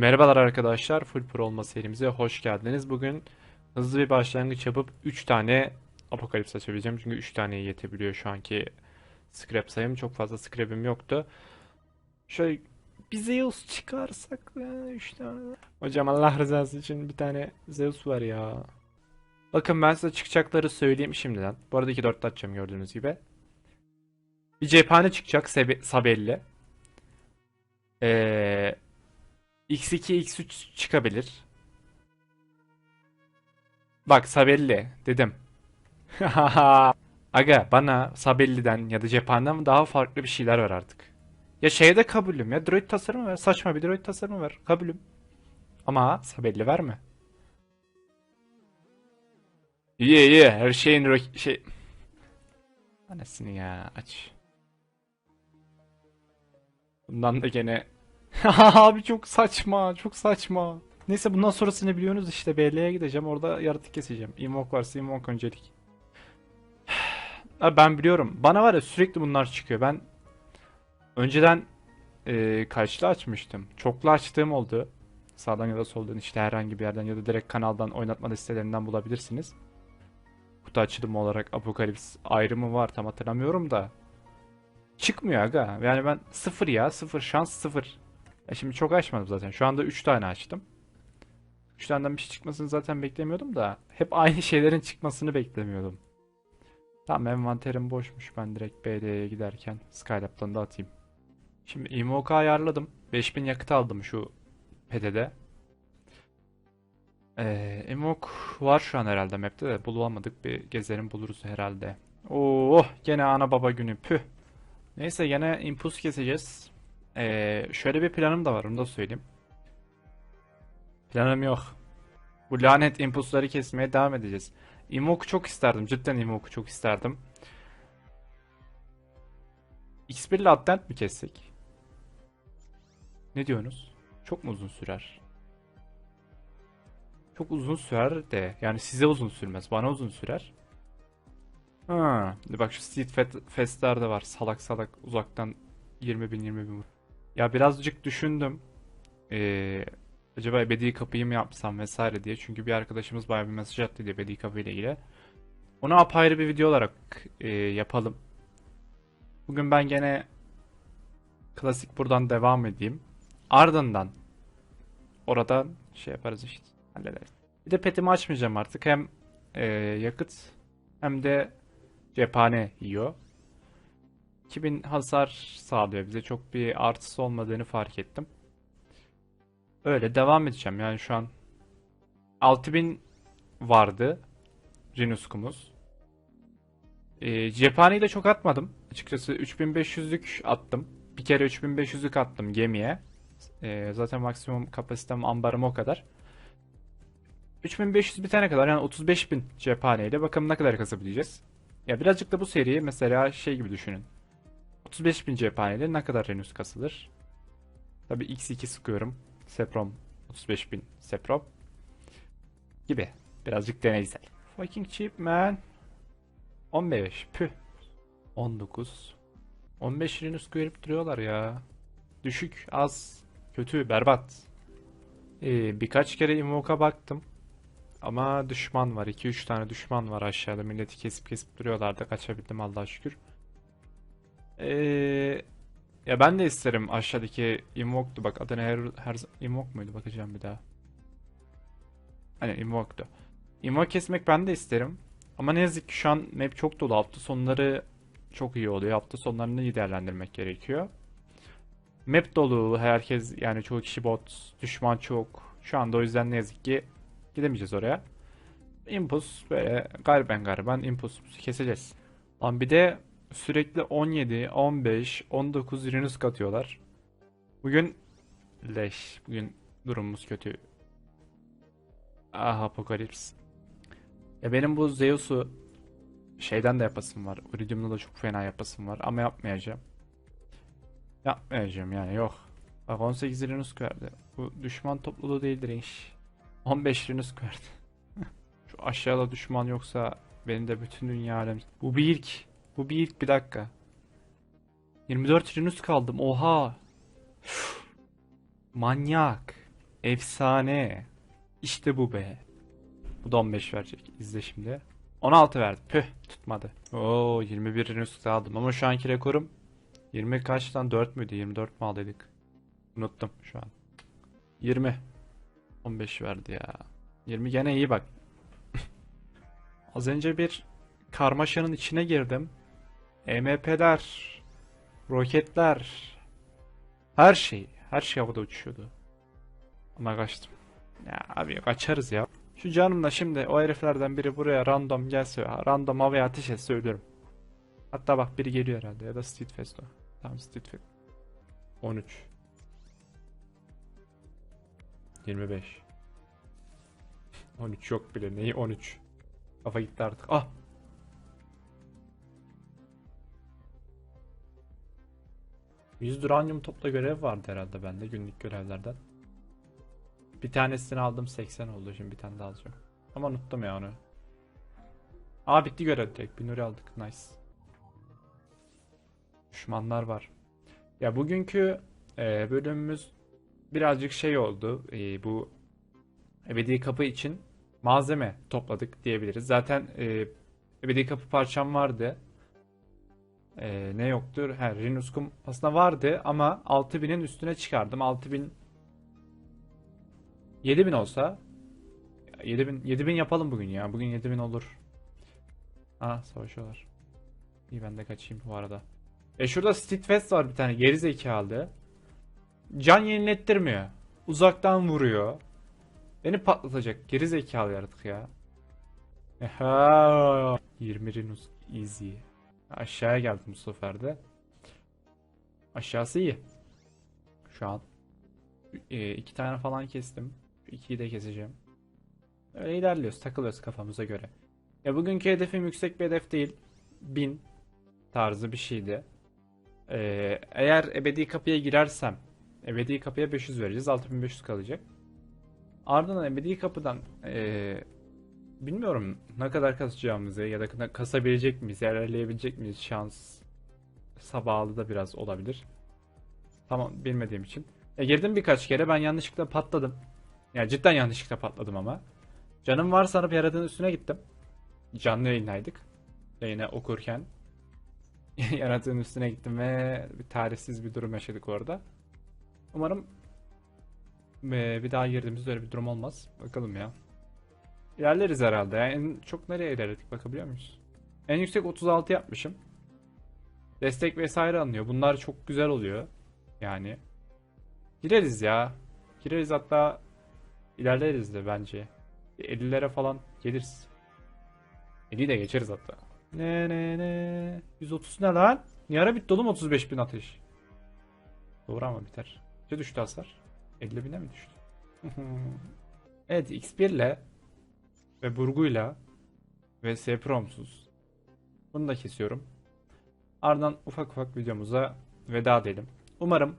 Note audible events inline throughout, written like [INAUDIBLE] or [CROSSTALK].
Merhabalar arkadaşlar, Full Pro olma serimize hoş geldiniz. Bugün hızlı bir başlangıç yapıp 3 tane Apokalips açabileceğim. Çünkü 3 taneye yetebiliyor şu anki scrap sayım. Çok fazla scrap'im yoktu. Şöyle bir Zeus çıkarsak 3 tane. Hocam Allah rızası için bir tane Zeus var ya. Bakın ben size çıkacakları söyleyeyim şimdiden. Bu arada 2-4 açacağım gördüğünüz gibi. Bir cephane çıkacak Sabelli. Ee, X2, X3 çıkabilir. Bak Sabelli dedim. [LAUGHS] Aga bana Sabelli'den ya da cephaneden daha farklı bir şeyler ver artık. Ya şeye de kabulüm ya. Droid tasarımı ver. Saçma bir droid tasarımı ver. Kabulüm. Ama Sabelli verme. İyi iyi. Her şeyin şey... Anasını ya aç. Bundan da gene [LAUGHS] Abi çok saçma, çok saçma. Neyse bundan sonrasını biliyorsunuz işte BL'ye gideceğim orada yaratık keseceğim. Invoke varsa Invoke öncelik. [SIGHS] Abi ben biliyorum. Bana var ya sürekli bunlar çıkıyor. Ben önceden e, kaçlı açmıştım. Çoklu açtığım oldu. Sağdan ya da soldan işte herhangi bir yerden ya da direkt kanaldan oynatma listelerinden bulabilirsiniz. Kutu açılımı olarak Apokalips ayrımı var tam hatırlamıyorum da. Çıkmıyor aga. Yani ben sıfır ya. Sıfır şans sıfır. Ya şimdi çok açmadım zaten. Şu anda 3 tane açtım. 3 taneden bir şey çıkmasını zaten beklemiyordum da hep aynı [LAUGHS] şeylerin çıkmasını beklemiyordum. Tamam envanterim boşmuş. Ben direkt BD'ye giderken Skylab'dan da atayım. Şimdi IMOK'u ayarladım. 5000 yakıt aldım şu PD'de. Ee, IMOK var şu an herhalde map'te de bulamadık. Bir gezerim buluruz herhalde. Oo, gene ana baba günü. Püh. Neyse gene impuls keseceğiz. Ee, şöyle bir planım da var onu da söyleyeyim. Planım yok. Bu lanet impulsları kesmeye devam edeceğiz. Imok'u çok isterdim. Cidden Imok'u çok isterdim. X1 ile Advent mi kessek? Ne diyorsunuz? Çok mu uzun sürer? Çok uzun sürer de yani size uzun sürmez. Bana uzun sürer. Ha, bak şu Fe- Fest'ler de var. Salak salak uzaktan 20 bin 20 bin. Ya birazcık düşündüm. Ee, acaba ebedi kapıyı mı yapsam vesaire diye. Çünkü bir arkadaşımız bayağı bir mesaj attı diye ebedi kapı ile ilgili. Onu apayrı bir video olarak e, yapalım. Bugün ben gene klasik buradan devam edeyim. Ardından oradan şey yaparız işte. Hallederiz. Bir de petimi açmayacağım artık. Hem e, yakıt hem de cephane yiyor. 2000 hasar sağlıyor bize. Çok bir artısı olmadığını fark ettim. Öyle devam edeceğim. Yani şu an 6000 vardı Rinuskumuz. Ee, cephaneyi de çok atmadım. Açıkçası 3500'lük attım. Bir kere 3500'lük attım gemiye. Ee, zaten maksimum kapasitem ambarım o kadar. 3500 bitene kadar yani 35.000 cephaneyle bakalım ne kadar kasabileceğiz. Ya birazcık da bu seriyi mesela şey gibi düşünün. 35.000 cephaneyle ne kadar Renus kasılır? Tabi X2 sıkıyorum. Seprom 35.000 Seprom. Gibi. Birazcık deneysel. Fucking cheap man. 15. Püh. 19. 15 Renus verip duruyorlar ya. Düşük, az, kötü, berbat. Ee, birkaç kere Invoke'a baktım. Ama düşman var. 2-3 tane düşman var aşağıda. Milleti kesip kesip duruyorlardı. Kaçabildim Allah'a şükür. Ee, ya ben de isterim aşağıdaki Invoke'du. Bak adı ne? Her, her Invoke muydu? Bakacağım bir daha. Aynen Invoke'du. Invoke kesmek ben de isterim. Ama ne yazık ki şu an map çok dolu. Hafta sonları çok iyi oluyor. Hafta sonlarını iyi değerlendirmek gerekiyor. Map dolu. Herkes yani çoğu kişi bot. Düşman çok. Şu anda o yüzden ne yazık ki gidemeyeceğiz oraya. Impuls böyle gariben gariben impuls keseceğiz. Lan bir de sürekli 17, 15, 19 Renus katıyorlar. Bugün leş. Bugün durumumuz kötü. Ah Apokalips. Ya benim bu Zeus'u şeyden de yapasım var. Iridium'da da çok fena yapasım var ama yapmayacağım. Yapmayacağım yani yok. Bak 18 Renus verdi. Bu düşman topluluğu değildir inş. 15 Renus verdi. Şu aşağıda düşman yoksa benim de bütün dünya alem. Bu bir ilk. Bu bir ilk bir dakika. 24 Renus kaldım. Oha. Üf. Manyak. Efsane. İşte bu be. Bu da 15 verecek. İzle şimdi. 16 verdi. Püh tutmadı. Oo 21 Rinus aldım ama şu anki rekorum 20 kaçtan 4 müydü? 24 mi aldıydık? Unuttum şu an. 20. 15 verdi ya. 20 gene iyi bak. [LAUGHS] Az önce bir karmaşanın içine girdim. EMP'ler, roketler, her şey, her şey havada uçuyordu. Ama kaçtım. Ya abi kaçarız ya. Şu canımla şimdi o heriflerden biri buraya random gelse, random havaya ateş etse ölürüm. Hatta bak biri geliyor herhalde ya da Street Fest o. Tamam Street Fest. 13. 25. 13 yok bile. Neyi 13? Kafa gitti artık. Ah! Yüz uranyum topla görev vardı herhalde bende günlük görevlerden. Bir tanesini aldım 80 oldu şimdi bir tane daha alacağım. Ama unuttum ya onu. Aa bitti görev direkt. Bir nuri aldık. Nice. Düşmanlar var. Ya bugünkü e, bölümümüz birazcık şey oldu. E, bu ebedi kapı için malzeme topladık diyebiliriz. Zaten e, ebedi kapı parçam vardı. E, ne yoktur? He, Rinus kum aslında vardı ama 6000'in üstüne çıkardım. 6000 7000 olsa 7000 7000 yapalım bugün ya. Bugün 7000 olur. Aa savaşıyorlar. İyi ben de kaçayım bu arada. E şurada Steadfast var bir tane geri zekalı. Can yenilettirmiyor. Uzaktan vuruyor. Beni patlatacak. Geri zekalı yaratık ya. Eha. 20 Rinus easy. Aşağıya geldim bu sefer de. Aşağısı iyi. Şu an. E, iki tane falan kestim. Şu de keseceğim. Öyle ilerliyoruz. Takılıyoruz kafamıza göre. Ya bugünkü hedefim yüksek bir hedef değil. 1000 tarzı bir şeydi. Ee, eğer ebedi kapıya girersem ebedi kapıya 500 vereceğiz. 6500 kalacak. Ardından ebedi kapıdan ee, bilmiyorum ne kadar kasacağımızı ya da kasabilecek miyiz, ilerleyebilecek miyiz şans sabahlı da biraz olabilir. Tamam bilmediğim için. Ya girdim birkaç kere ben yanlışlıkla patladım. Yani cidden yanlışlıkla patladım ama. Canım var sanıp yaradığın üstüne gittim. Canlı yayındaydık. Yayına okurken. [LAUGHS] yaratığın üstüne gittim ve bir tarihsiz bir durum yaşadık orada. Umarım e, bir daha girdiğimizde öyle bir durum olmaz. Bakalım ya. İlerleriz herhalde. Yani en çok nereye ilerledik bakabiliyor muyuz? En yüksek 36 yapmışım. Destek vesaire alınıyor. Bunlar çok güzel oluyor. Yani. Gireriz ya. Gireriz hatta ilerleriz de bence. 50'lere falan geliriz. 50'yi de geçeriz hatta. Ne ne ne. 130 ne lan? Niye ara bitti oğlum 35 bin ateş? Doğru ama biter. Ne düştü hasar? 50 bine mi düştü? [LAUGHS] evet X1 ile ve burguyla ve Spromsuz. Bunu da kesiyorum. Ardından ufak ufak videomuza veda edelim. Umarım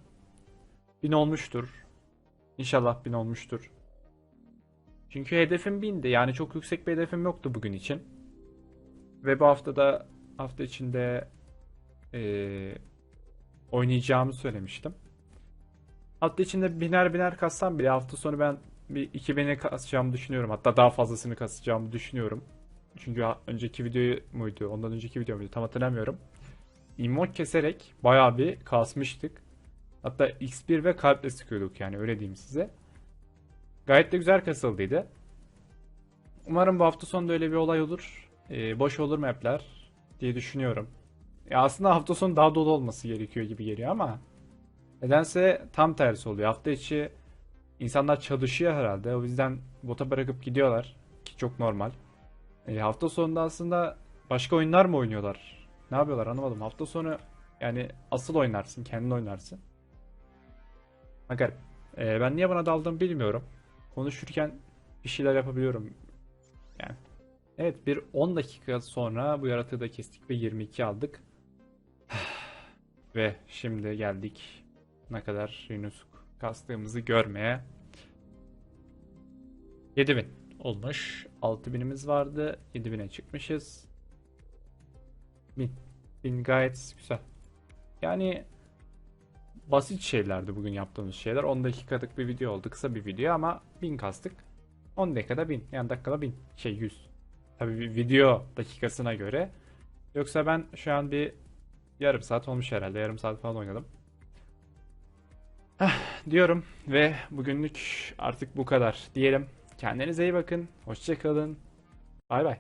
bin olmuştur. İnşallah bin olmuştur. Çünkü hedefim bindi. Yani çok yüksek bir hedefim yoktu bugün için. Ve bu haftada hafta içinde ee, oynayacağımı söylemiştim. Hafta içinde biner biner kassam bile hafta sonu ben bir 2000'e kasacağımı düşünüyorum. Hatta daha fazlasını kasacağımı düşünüyorum. Çünkü önceki video muydu? Ondan önceki video muydu? Tam hatırlamıyorum. İmot keserek bayağı bir kasmıştık. Hatta X1 ve kalple sıkıyorduk yani öyle diyeyim size. Gayet de güzel kasıldıydı. Umarım bu hafta sonunda öyle bir olay olur. Ee, boş olur mapler diye düşünüyorum. Ya aslında hafta sonu daha dolu olması gerekiyor gibi geliyor ama nedense tam tersi oluyor. Hafta içi insanlar çalışıyor herhalde. O yüzden bota bırakıp gidiyorlar ki çok normal. E, hafta sonunda aslında başka oyunlar mı oynuyorlar? Ne yapıyorlar anlamadım. Hafta sonu yani asıl oynarsın, kendin oynarsın. Bakalım. E, ben niye buna daldım bilmiyorum. Konuşurken bir şeyler yapabiliyorum. Yani. Evet bir 10 dakika sonra bu yaratığı da kestik ve 22 aldık. [SIGHS] ve şimdi geldik ne kadar Yunus kastığımızı görmeye. 7000 olmuş. 6000'imiz vardı. 7000'e çıkmışız. 1000. 1000 gayet güzel. Yani basit şeylerdi bugün yaptığımız şeyler. 10 dakikalık bir video oldu. Kısa bir video ama 1000 kastık. 10 dakikada 1000. Yani dakikada 1000. Şey 100. Tabii bir video dakikasına göre. Yoksa ben şu an bir yarım saat olmuş herhalde. Yarım saat falan oynadım. Heh, diyorum ve bugünlük artık bu kadar diyelim. Kendinize iyi bakın. Hoşça kalın. Bay bay.